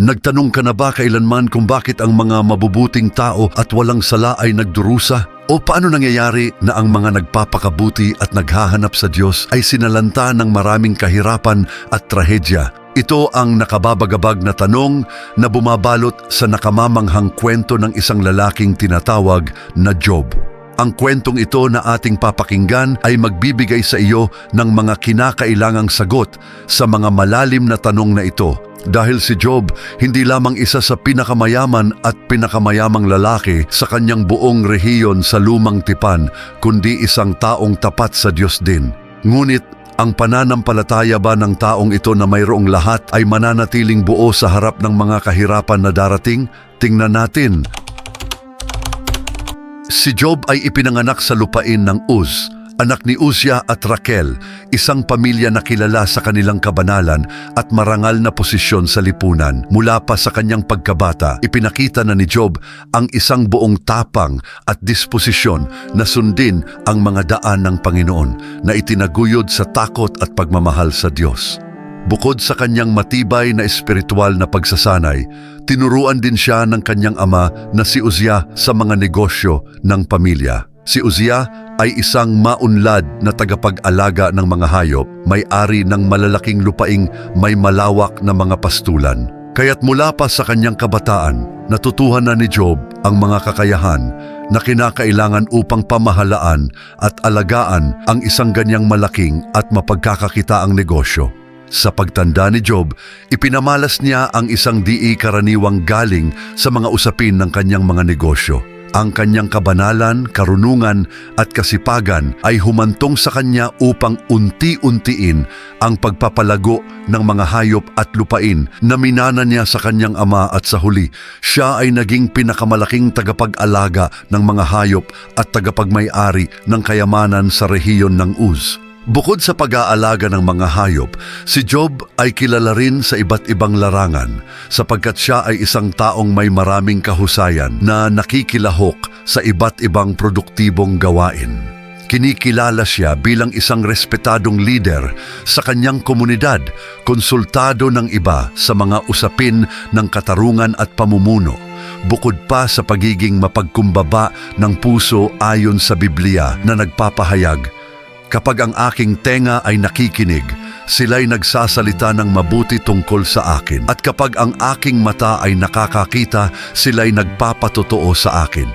Nagtanong ka na ba kailanman kung bakit ang mga mabubuting tao at walang sala ay nagdurusa? O paano nangyayari na ang mga nagpapakabuti at naghahanap sa Diyos ay sinalanta ng maraming kahirapan at trahedya? Ito ang nakababagabag na tanong na bumabalot sa nakamamanghang kwento ng isang lalaking tinatawag na Job. Ang kwentong ito na ating papakinggan ay magbibigay sa iyo ng mga kinakailangang sagot sa mga malalim na tanong na ito. Dahil si Job hindi lamang isa sa pinakamayaman at pinakamayamang lalaki sa kanyang buong rehiyon sa lumang tipan, kundi isang taong tapat sa Diyos din. Ngunit ang pananampalataya ba ng taong ito na mayroong lahat ay mananatiling buo sa harap ng mga kahirapan na darating? Tingnan natin Si Job ay ipinanganak sa lupain ng Uz, anak ni Uzia at Raquel, isang pamilya na kilala sa kanilang kabanalan at marangal na posisyon sa lipunan. Mula pa sa kanyang pagkabata, ipinakita na ni Job ang isang buong tapang at disposisyon na sundin ang mga daan ng Panginoon na itinaguyod sa takot at pagmamahal sa Diyos. Bukod sa kanyang matibay na espiritual na pagsasanay, tinuruan din siya ng kanyang ama na si Uzia sa mga negosyo ng pamilya. Si Uzia ay isang maunlad na tagapag-alaga ng mga hayop, may-ari ng malalaking lupaing may malawak na mga pastulan. Kaya't mula pa sa kanyang kabataan, natutuhan na ni Job ang mga kakayahan na kinakailangan upang pamahalaan at alagaan ang isang ganyang malaking at mapagkakakitaang negosyo. Sa pagtanda ni Job, ipinamalas niya ang isang di karaniwang galing sa mga usapin ng kanyang mga negosyo. Ang kanyang kabanalan, karunungan at kasipagan ay humantong sa kanya upang unti-untiin ang pagpapalago ng mga hayop at lupain na minana niya sa kanyang ama at sa huli. Siya ay naging pinakamalaking tagapag-alaga ng mga hayop at tagapagmay-ari ng kayamanan sa rehiyon ng Uz. Bukod sa pag-aalaga ng mga hayop, si Job ay kilala rin sa iba't ibang larangan sapagkat siya ay isang taong may maraming kahusayan na nakikilahok sa iba't ibang produktibong gawain. Kinikilala siya bilang isang respetadong leader sa kanyang komunidad, konsultado ng iba sa mga usapin ng katarungan at pamumuno, bukod pa sa pagiging mapagkumbaba ng puso ayon sa Biblia na nagpapahayag Kapag ang aking tenga ay nakikinig, sila'y nagsasalita ng mabuti tungkol sa akin. At kapag ang aking mata ay nakakakita, sila'y nagpapatotoo sa akin.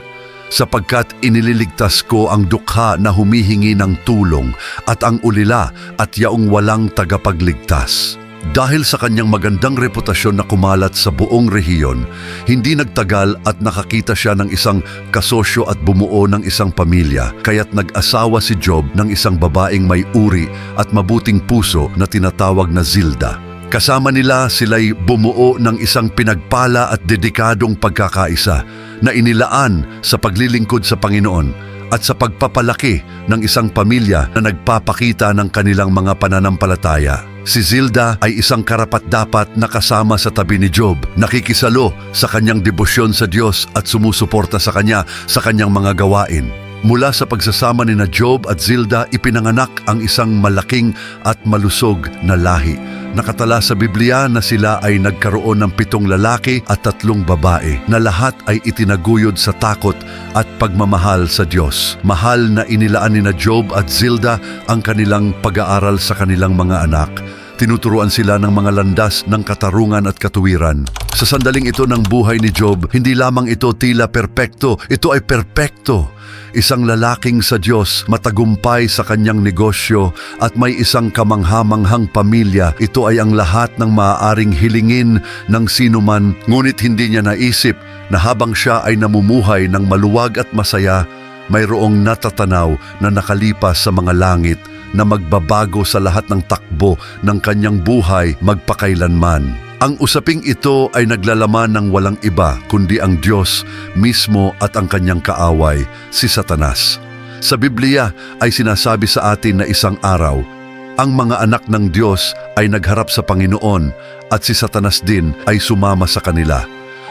Sapagkat inililigtas ko ang dukha na humihingi ng tulong at ang ulila at yaong walang tagapagligtas. Dahil sa kanyang magandang reputasyon na kumalat sa buong rehiyon, hindi nagtagal at nakakita siya ng isang kasosyo at bumuo ng isang pamilya, kaya't nag-asawa si Job ng isang babaeng may uri at mabuting puso na tinatawag na Zilda. Kasama nila sila'y bumuo ng isang pinagpala at dedikadong pagkakaisa na inilaan sa paglilingkod sa Panginoon at sa pagpapalaki ng isang pamilya na nagpapakita ng kanilang mga pananampalataya. Si Zilda ay isang karapat-dapat na kasama sa tabi ni Job, nakikisalo sa kanyang debosyon sa Diyos at sumusuporta sa kanya sa kanyang mga gawain. Mula sa pagsasama ni na Job at Zilda, ipinanganak ang isang malaking at malusog na lahi. Nakatala sa Biblia na sila ay nagkaroon ng pitong lalaki at tatlong babae na lahat ay itinaguyod sa takot at pagmamahal sa Diyos. Mahal na inilaan ni na Job at Zilda ang kanilang pag-aaral sa kanilang mga anak. Tinuturuan sila ng mga landas ng katarungan at katuwiran. Sa sandaling ito ng buhay ni Job, hindi lamang ito tila perpekto, ito ay perpekto. Isang lalaking sa Diyos, matagumpay sa kanyang negosyo at may isang kamanghamanghang pamilya. Ito ay ang lahat ng maaaring hilingin ng sinuman, ngunit hindi niya naisip na habang siya ay namumuhay ng maluwag at masaya, mayroong natatanaw na nakalipas sa mga langit na magbabago sa lahat ng takbo ng kanyang buhay magpakailanman. Ang usaping ito ay naglalaman ng walang iba kundi ang Diyos mismo at ang kanyang kaaway, si Satanas. Sa Biblia ay sinasabi sa atin na isang araw, ang mga anak ng Diyos ay nagharap sa Panginoon at si Satanas din ay sumama sa kanila.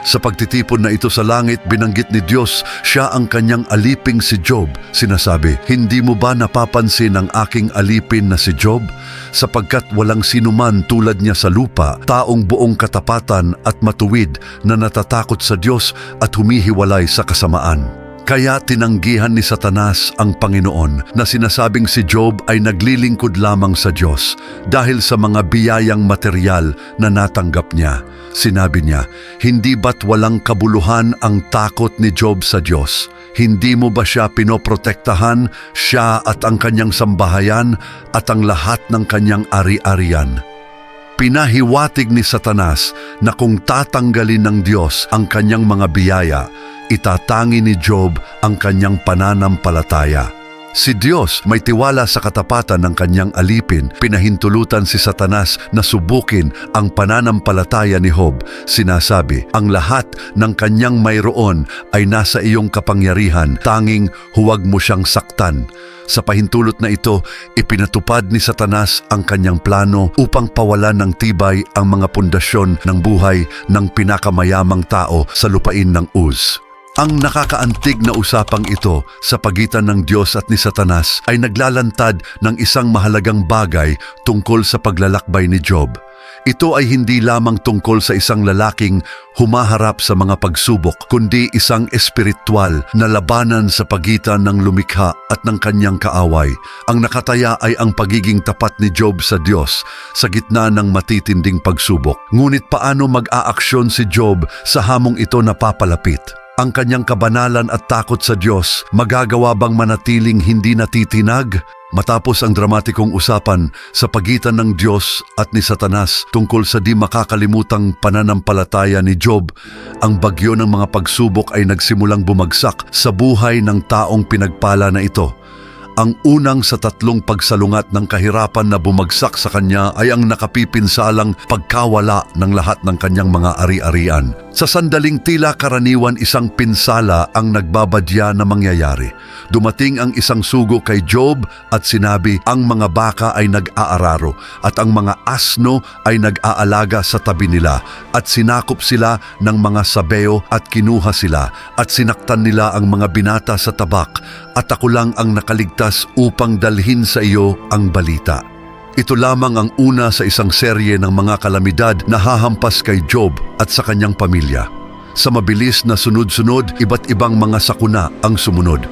Sa pagtitipon na ito sa langit, binanggit ni Diyos, siya ang kanyang aliping si Job. Sinasabi, Hindi mo ba napapansin ang aking alipin na si Job? Sapagkat walang sinuman tulad niya sa lupa, taong buong katapatan at matuwid na natatakot sa Diyos at humihiwalay sa kasamaan. Kaya tinanggihan ni Satanas ang Panginoon na sinasabing si Job ay naglilingkod lamang sa Diyos dahil sa mga biyayang material na natanggap niya. Sinabi niya, Hindi ba't walang kabuluhan ang takot ni Job sa Diyos? Hindi mo ba siya pinoprotektahan, siya at ang kanyang sambahayan at ang lahat ng kanyang ari-arian? Pinahiwatig ni Satanas na kung tatanggalin ng Diyos ang kanyang mga biyaya, itatangi ni Job ang kanyang pananampalataya. Si Diyos may tiwala sa katapatan ng kanyang alipin, pinahintulutan si Satanas na subukin ang pananampalataya ni Job. Sinasabi, ang lahat ng kanyang mayroon ay nasa iyong kapangyarihan, tanging huwag mo siyang saktan. Sa pahintulot na ito, ipinatupad ni Satanas ang kanyang plano upang pawalan ng tibay ang mga pundasyon ng buhay ng pinakamayamang tao sa lupain ng Uz. Ang nakakaantig na usapang ito sa pagitan ng Diyos at ni Satanas ay naglalantad ng isang mahalagang bagay tungkol sa paglalakbay ni Job. Ito ay hindi lamang tungkol sa isang lalaking humaharap sa mga pagsubok, kundi isang espiritual na labanan sa pagitan ng lumikha at ng kanyang kaaway. Ang nakataya ay ang pagiging tapat ni Job sa Diyos sa gitna ng matitinding pagsubok. Ngunit paano mag-aaksyon si Job sa hamong ito na papalapit? ang kanyang kabanalan at takot sa Diyos, magagawa bang manatiling hindi natitinag? Matapos ang dramatikong usapan sa pagitan ng Diyos at ni Satanas tungkol sa di makakalimutang pananampalataya ni Job, ang bagyo ng mga pagsubok ay nagsimulang bumagsak sa buhay ng taong pinagpala na ito. Ang unang sa tatlong pagsalungat ng kahirapan na bumagsak sa kanya ay ang nakapipinsalang pagkawala ng lahat ng kanyang mga ari-arian. Sa sandaling tila karaniwan isang pinsala ang nagbabadya na mangyayari. Dumating ang isang sugo kay Job at sinabi ang mga baka ay nag-aararo at ang mga asno ay nag-aalaga sa tabi nila at sinakop sila ng mga sabeo at kinuha sila at sinaktan nila ang mga binata sa tabak at ako lang ang nakaligtas upang dalhin sa iyo ang balita. Ito lamang ang una sa isang serye ng mga kalamidad na hahampas kay Job at sa kanyang pamilya. Sa mabilis na sunod-sunod, iba't ibang mga sakuna ang sumunod.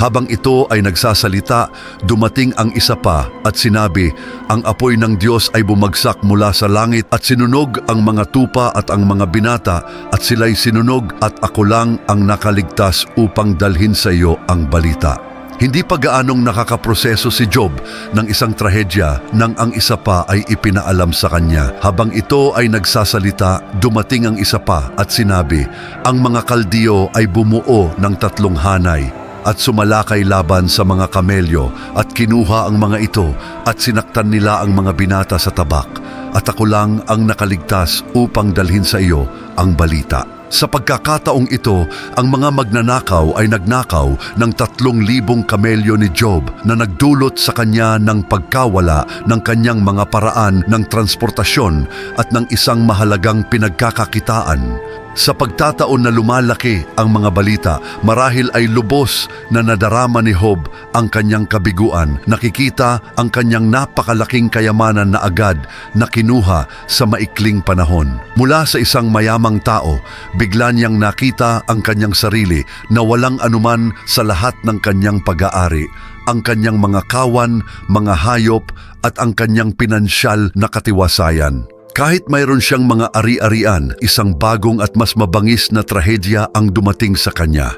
Habang ito ay nagsasalita, dumating ang isa pa at sinabi, ang apoy ng Diyos ay bumagsak mula sa langit at sinunog ang mga tupa at ang mga binata at sila'y sinunog at ako lang ang nakaligtas upang dalhin sa iyo ang balita. Hindi pa gaanong nakakaproseso si Job ng isang trahedya nang ang isa pa ay ipinaalam sa kanya. Habang ito ay nagsasalita, dumating ang isa pa at sinabi, ang mga kaldiyo ay bumuo ng tatlong hanay at sumalakay laban sa mga kamelyo at kinuha ang mga ito at sinaktan nila ang mga binata sa tabak at ako lang ang nakaligtas upang dalhin sa iyo ang balita. Sa pagkakataong ito, ang mga magnanakaw ay nagnakaw ng tatlong libong kamelyo ni Job na nagdulot sa kanya ng pagkawala ng kanyang mga paraan ng transportasyon at ng isang mahalagang pinagkakakitaan. Sa pagtataon na lumalaki ang mga balita, marahil ay lubos na nadarama ni Job ang kanyang kabiguan. Nakikita ang kanyang napakalaking kayamanan na agad na kinuha sa maikling panahon. Mula sa isang mayamang tao, bigla niyang nakita ang kanyang sarili na walang anuman sa lahat ng kanyang pag-aari ang kanyang mga kawan, mga hayop at ang kanyang pinansyal na katiwasayan. Kahit mayroon siyang mga ari-arian, isang bagong at mas mabangis na trahedya ang dumating sa kanya.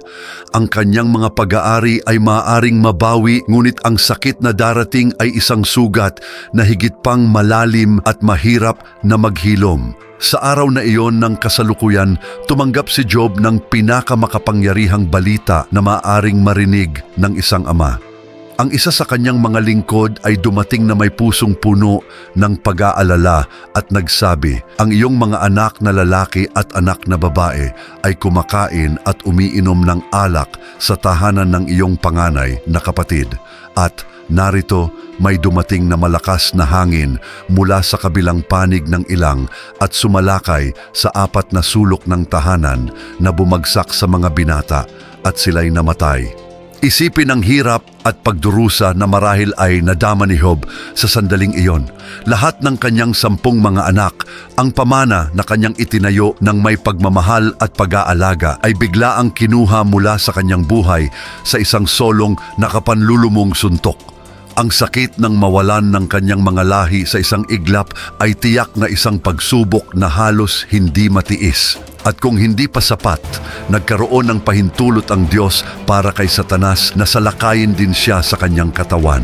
Ang kanyang mga pag-aari ay maaaring mabawi ngunit ang sakit na darating ay isang sugat na higit pang malalim at mahirap na maghilom. Sa araw na iyon ng kasalukuyan, tumanggap si Job ng pinakamakapangyarihang balita na maaaring marinig ng isang ama. Ang isa sa kanyang mga lingkod ay dumating na may pusong puno ng pag-aalala at nagsabi, ang iyong mga anak na lalaki at anak na babae ay kumakain at umiinom ng alak sa tahanan ng iyong panganay na kapatid. At narito may dumating na malakas na hangin mula sa kabilang panig ng ilang at sumalakay sa apat na sulok ng tahanan na bumagsak sa mga binata at sila'y namatay. Isipin ang hirap at pagdurusa na marahil ay nadama ni Job sa sandaling iyon. Lahat ng kanyang sampung mga anak, ang pamana na kanyang itinayo ng may pagmamahal at pag-aalaga ay bigla ang kinuha mula sa kanyang buhay sa isang solong nakapanlulumong suntok. Ang sakit ng mawalan ng kanyang mga lahi sa isang iglap ay tiyak na isang pagsubok na halos hindi matiis. At kung hindi pa sapat, nagkaroon ng pahintulot ang Diyos para kay Satanas na salakayin din siya sa kanyang katawan.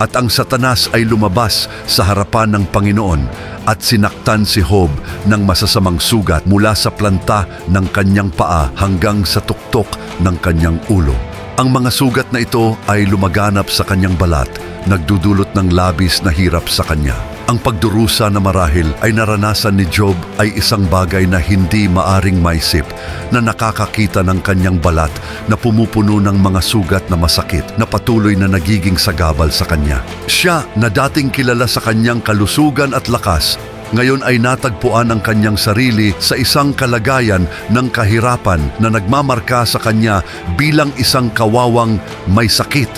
At ang Satanas ay lumabas sa harapan ng Panginoon at sinaktan si Job ng masasamang sugat mula sa planta ng kanyang paa hanggang sa tuktok ng kanyang ulo. Ang mga sugat na ito ay lumaganap sa kanyang balat, nagdudulot ng labis na hirap sa kanya. Ang pagdurusa na marahil ay naranasan ni Job ay isang bagay na hindi maaring maisip na nakakakita ng kanyang balat na pumupuno ng mga sugat na masakit na patuloy na nagiging sagabal sa kanya. Siya na dating kilala sa kanyang kalusugan at lakas ngayon ay natagpuan ang kanyang sarili sa isang kalagayan ng kahirapan na nagmamarka sa kanya bilang isang kawawang may sakit.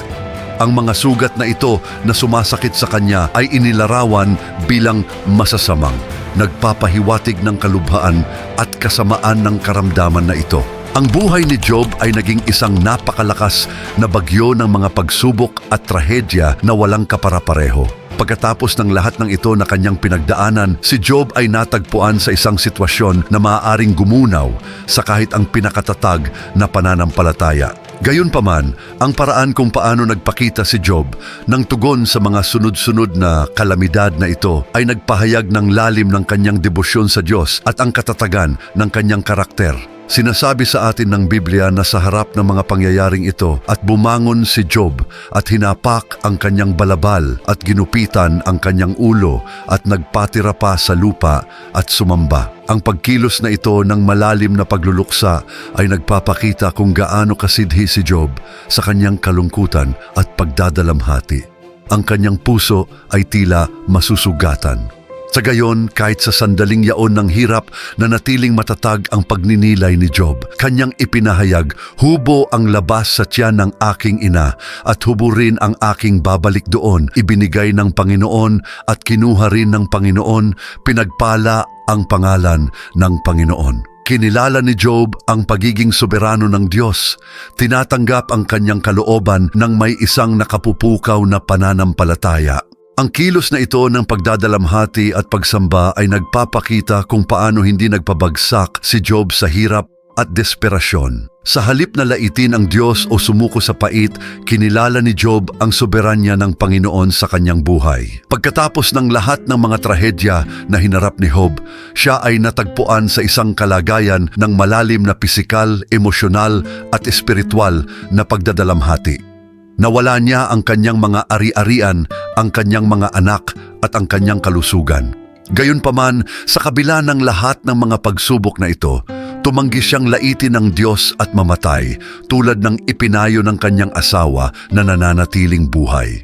Ang mga sugat na ito na sumasakit sa kanya ay inilarawan bilang masasamang, nagpapahiwatig ng kalubhaan at kasamaan ng karamdaman na ito. Ang buhay ni Job ay naging isang napakalakas na bagyo ng mga pagsubok at trahedya na walang kaparapareho. Pagkatapos ng lahat ng ito na kanyang pinagdaanan, si Job ay natagpuan sa isang sitwasyon na maaaring gumunaw sa kahit ang pinakatatag na pananampalataya. Gayunpaman, ang paraan kung paano nagpakita si Job ng tugon sa mga sunod-sunod na kalamidad na ito ay nagpahayag ng lalim ng kanyang debosyon sa Diyos at ang katatagan ng kanyang karakter. Sinasabi sa atin ng Biblia na sa harap ng mga pangyayaring ito at bumangon si Job at hinapak ang kanyang balabal at ginupitan ang kanyang ulo at nagpatira pa sa lupa at sumamba. Ang pagkilos na ito ng malalim na pagluluksa ay nagpapakita kung gaano kasidhi si Job sa kanyang kalungkutan at pagdadalamhati. Ang kanyang puso ay tila masusugatan. Sa gayon, kahit sa sandaling yaon ng hirap na natiling matatag ang pagninilay ni Job, kanyang ipinahayag, hubo ang labas sa tiyan ng aking ina at hubo rin ang aking babalik doon. Ibinigay ng Panginoon at kinuha rin ng Panginoon, pinagpala ang pangalan ng Panginoon. Kinilala ni Job ang pagiging soberano ng Diyos. Tinatanggap ang kanyang kalooban ng may isang nakapupukaw na pananampalataya. Ang kilos na ito ng pagdadalamhati at pagsamba ay nagpapakita kung paano hindi nagpabagsak si Job sa hirap at desperasyon. Sa halip na laitin ang Diyos o sumuko sa pait, kinilala ni Job ang soberanya ng Panginoon sa kanyang buhay. Pagkatapos ng lahat ng mga trahedya na hinarap ni Job, siya ay natagpuan sa isang kalagayan ng malalim na pisikal, emosyonal at espiritual na pagdadalamhati. Nawala niya ang kanyang mga ari-arian, ang kanyang mga anak at ang kanyang kalusugan. Gayunpaman, sa kabila ng lahat ng mga pagsubok na ito, tumanggi siyang laitin ng Diyos at mamatay tulad ng ipinayo ng kanyang asawa na nananatiling buhay.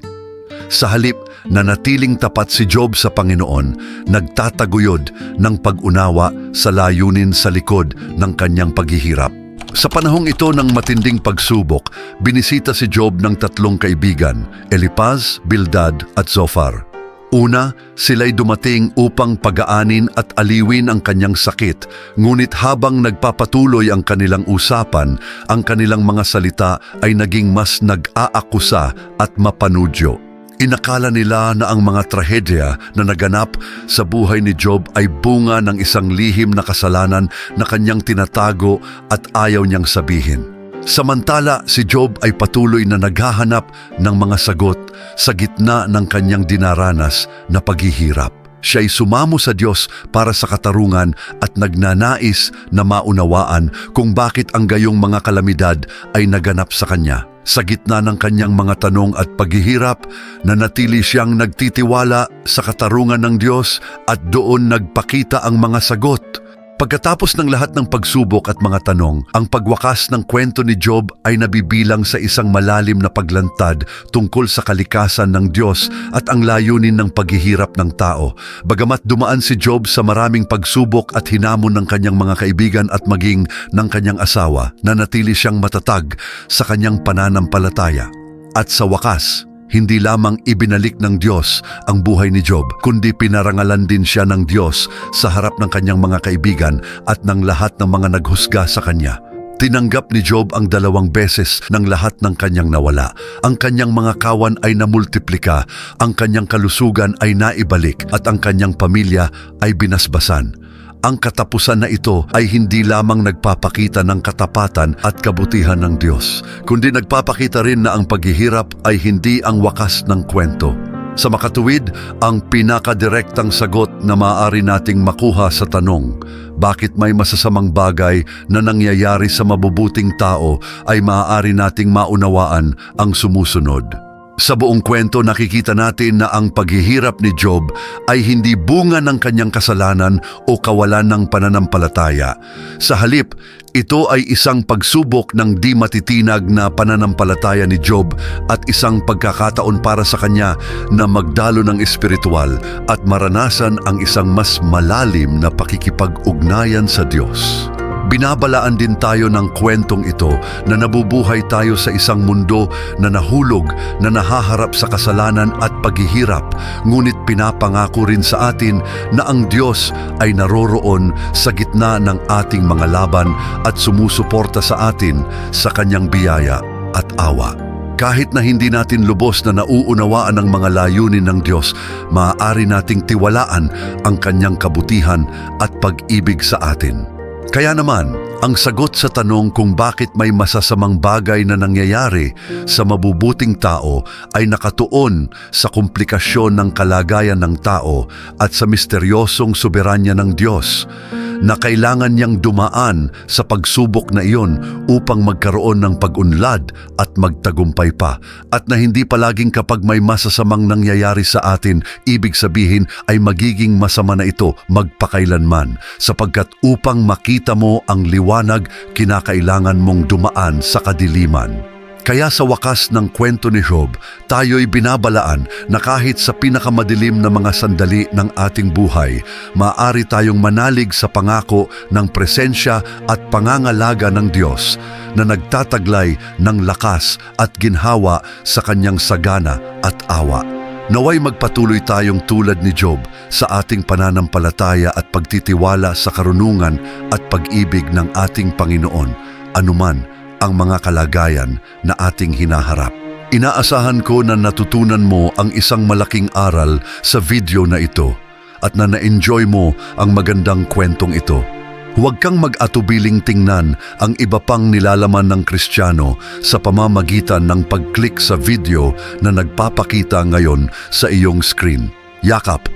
Sa halip na natiling tapat si Job sa Panginoon, nagtataguyod ng pag-unawa sa layunin sa likod ng kanyang paghihirap. Sa panahong ito ng matinding pagsubok, binisita si Job ng tatlong kaibigan, Elipaz, Bildad at Zophar. Una, sila'y dumating upang pagaanin at aliwin ang kanyang sakit, ngunit habang nagpapatuloy ang kanilang usapan, ang kanilang mga salita ay naging mas nag-aakusa at mapanudyo. Inakala nila na ang mga trahedya na naganap sa buhay ni Job ay bunga ng isang lihim na kasalanan na kanyang tinatago at ayaw niyang sabihin. Samantala, si Job ay patuloy na naghahanap ng mga sagot sa gitna ng kanyang dinaranas na paghihirap. Siya ay sumamo sa Diyos para sa katarungan at nagnanais na maunawaan kung bakit ang gayong mga kalamidad ay naganap sa kanya. Sa gitna ng kanyang mga tanong at paghihirap, nanatili siyang nagtitiwala sa katarungan ng Diyos at doon nagpakita ang mga sagot. Pagkatapos ng lahat ng pagsubok at mga tanong, ang pagwakas ng kwento ni Job ay nabibilang sa isang malalim na paglantad tungkol sa kalikasan ng Diyos at ang layunin ng paghihirap ng tao. Bagamat dumaan si Job sa maraming pagsubok at hinamon ng kanyang mga kaibigan at maging ng kanyang asawa, nanatili siyang matatag sa kanyang pananampalataya. At sa wakas, hindi lamang ibinalik ng Diyos ang buhay ni Job, kundi pinarangalan din siya ng Diyos sa harap ng kanyang mga kaibigan at ng lahat ng mga naghusga sa kanya. Tinanggap ni Job ang dalawang beses ng lahat ng kanyang nawala. Ang kanyang mga kawan ay namultiplika, ang kanyang kalusugan ay naibalik at ang kanyang pamilya ay binasbasan. Ang katapusan na ito ay hindi lamang nagpapakita ng katapatan at kabutihan ng Diyos, kundi nagpapakita rin na ang paghihirap ay hindi ang wakas ng kwento. Sa makatuwid, ang pinakadirektang sagot na maaari nating makuha sa tanong, bakit may masasamang bagay na nangyayari sa mabubuting tao ay maaari nating maunawaan ang sumusunod. Sa buong kwento nakikita natin na ang paghihirap ni Job ay hindi bunga ng kanyang kasalanan o kawalan ng pananampalataya. Sa halip, ito ay isang pagsubok ng di matitinag na pananampalataya ni Job at isang pagkakataon para sa kanya na magdalo ng espiritual at maranasan ang isang mas malalim na pakikipag-ugnayan sa Diyos. Binabalaan din tayo ng kwentong ito na nabubuhay tayo sa isang mundo na nahulog, na nahaharap sa kasalanan at paghihirap, ngunit pinapangako rin sa atin na ang Diyos ay naroroon sa gitna ng ating mga laban at sumusuporta sa atin sa kanyang biyaya at awa. Kahit na hindi natin lubos na nauunawaan ang mga layunin ng Diyos, maaari nating tiwalaan ang kanyang kabutihan at pag-ibig sa atin. Kaya naman, ang sagot sa tanong kung bakit may masasamang bagay na nangyayari sa mabubuting tao ay nakatuon sa komplikasyon ng kalagayan ng tao at sa misteryosong soberanya ng Diyos na kailangan niyang dumaan sa pagsubok na iyon upang magkaroon ng pag-unlad at magtagumpay pa at na hindi palaging kapag may masasamang nangyayari sa atin ibig sabihin ay magiging masama na ito magpakailanman sapagkat upang makita mo ang liwanag kinakailangan mong dumaan sa kadiliman. Kaya sa wakas ng kwento ni Job, tayo'y binabalaan na kahit sa pinakamadilim na mga sandali ng ating buhay, maaari tayong manalig sa pangako ng presensya at pangangalaga ng Diyos na nagtataglay ng lakas at ginhawa sa kanyang sagana at awa. Naway magpatuloy tayong tulad ni Job sa ating pananampalataya at pagtitiwala sa karunungan at pag-ibig ng ating Panginoon, anuman ang mga kalagayan na ating hinaharap. Inaasahan ko na natutunan mo ang isang malaking aral sa video na ito at na na-enjoy mo ang magandang kwentong ito. Huwag kang mag-atubiling tingnan ang iba pang nilalaman ng Kristiyano sa pamamagitan ng pag-click sa video na nagpapakita ngayon sa iyong screen. Yakap,